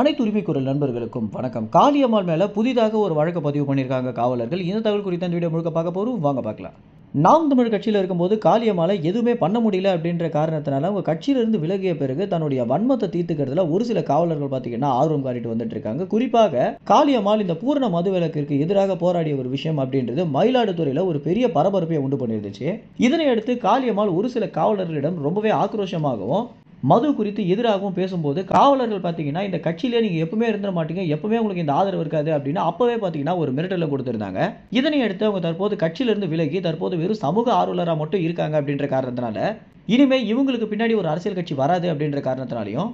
அனைத்து உரிமை குரல் நண்பர்களுக்கும் வணக்கம். காளியம்மாள் மேலே புதிதாக ஒரு வழக்கு பதிவு பண்ணியிருக்காங்க காவலர்கள். இந்த தகவல் குறித்த இந்த வீடியோ முழுக்க பார்க்க போகிறோம் வாங்க பார்க்கலாம். நாம் தமிழ் கட்சியில் இருக்கும்போது காளியம்மாளை எதுவுமே பண்ண முடியல அப்படின்ற காரணத்தினால அவங்க கட்சியிலிருந்து விலகிய பிறகு தன்னுடைய வன்மத்தை தீர்த்துக்கிறதுல ஒரு சில காவலர்கள் பார்த்தீங்கன்னா ஆர்வம் காட்டிட்டு வந்துட்டு இருக்காங்க குறிப்பாக காளியம்மாள் இந்த பூர்ண மதுவிலக்கிற்கு எதிராக போராடிய ஒரு விஷயம் அப்படின்றது மயிலாடுதுறையில் ஒரு பெரிய பரபரப்பை உண்டு பண்ணியிருந்துச்சு இதனையடுத்து காளியம்மாள் ஒரு சில காவலர்களிடம் ரொம்பவே ஆக்ரோஷமாகவும் மது குறித்து எதிராகவும் பேசும்போது காவலர்கள் பார்த்தீங்கன்னா இந்த கட்சியிலே நீங்கள் எப்பவுமே இருந்துட மாட்டீங்க எப்பவுமே உங்களுக்கு இந்த ஆதரவு இருக்காது அப்படின்னு அப்பவே பார்த்தீங்கன்னா ஒரு மிரட்டலை கொடுத்துருந்தாங்க. இதனை அடுத்து அவங்க தற்போது கட்சியிலிருந்து விலகி தற்போது வெறும் சமூக ஆர்வலராக மட்டும் இருக்காங்க அப்படின்ற காரணத்தினால இனிமே இவங்களுக்கு பின்னாடி ஒரு அரசியல் கட்சி வராது அப்படின்ற காரணத்தினாலையும்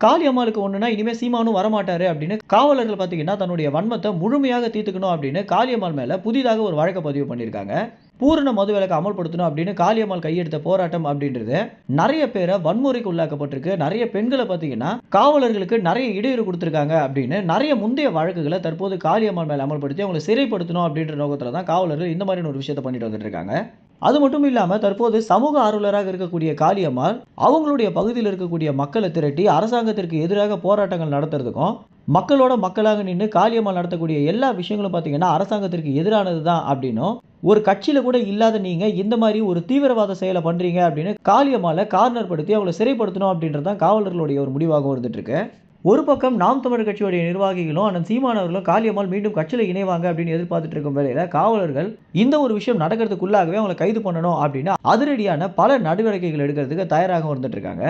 காளியம்மாளுக்கு ஒன்றுனா இனிமேல் சீமானும் வரமாட்டாரு அப்படின்னு காவலர்கள் பார்த்தீங்கன்னா தன்னுடைய வன்மத்தை முழுமையாக தீர்த்துக்கணும் அப்படின்னு காளியம்மாள் மேலே புதிதாக ஒரு வழக்கு பதிவு பண்ணியிருக்காங்க. பூரண மது விலக்கு அமல்படுத்தணும் அப்படின்னு காளியம்மாள் கையெடுத்த போராட்டம் அப்படின்றது நிறைய பேரை வன்முறைக்கு உள்ளாக்கப்பட்டிருக்கு. நிறைய பெண்களை பார்த்தீங்கன்னா காவலர்களுக்கு நிறைய இடையூறு கொடுத்துருக்காங்க அப்படின்னு நிறைய முந்தைய வழக்குகளை தற்போது காளியம்மாள் மேலே அமல்படுத்தி அவங்களை சிறைப்படுத்தணும் அப்படின்ற நோக்கத்தில் தான் காவலர்கள் இந்த மாதிரியான ஒரு விஷயத்தை பண்ணிட்டு வந்துட்டு இருக்காங்க. அது மட்டும் இல்லாமல் தற்போது சமூக ஆர்வலராக இருக்கக்கூடிய காளியம்மாள் அவங்களுடைய பகுதியில் இருக்கக்கூடிய மக்களை திரட்டி அரசாங்கத்திற்கு எதிராக போராட்டங்கள் நடத்துறதுக்கும் மக்களோட மக்களாக நின்று காளியம்மாள் நடத்தக்கூடிய எல்லா விஷயங்களும் பார்த்தீங்கன்னா அரசாங்கத்திற்கு எதிரானது தான் அப்படின்னும் ஒரு கட்சியில் கூட இல்லாத நீங்கள் இந்த மாதிரி ஒரு தீவிரவாத செயலை பண்ணுறீங்க அப்படின்னு காளியம்மாளை கார்னர் படுத்தி அவங்களை சிறைப்படுத்தணும் அப்படின்றது தான் காவலர்களுடைய ஒரு முடிவாகவும் வந்துட்டுருக்கு ஒரு பக்கம் நாம் தமிழர் கட்சியுடைய நிர்வாகிகளும் அண்ணன் சீமான் அவர்களும் காளியம்மாள் மீண்டும் கட்சியில் இணைவாங்க அப்படின்னு எதிர்பார்த்துட்டு இருக்கும் வேலையில் காவலர்கள் இந்த ஒரு விஷயம் நடக்கிறதுக்குள்ளாகவே அவங்களை கைது பண்ணணும் அப்படின்னு அதிரடியான பல நடவடிக்கைகள் எடுக்கிறதுக்கு தயாராக வந்துட்டு இருக்காங்க.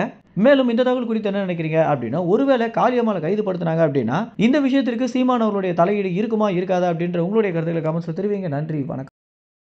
மேலும் இந்த தகவல் குறித்து என்ன நினைக்கிறீங்க அப்படின்னா ஒருவேளை காளியம்மாளை கைதுபடுத்தினாங்க அப்படின்னா இந்த விஷயத்திற்கு சீமான் அவர்களுடைய தலையீடு இருக்குமா இருக்காதா அப்படின்ற உங்களுடைய கருத்துக்களை கமெண்ட்ஸில் தெரிவிங்க. நன்றி வணக்கம்.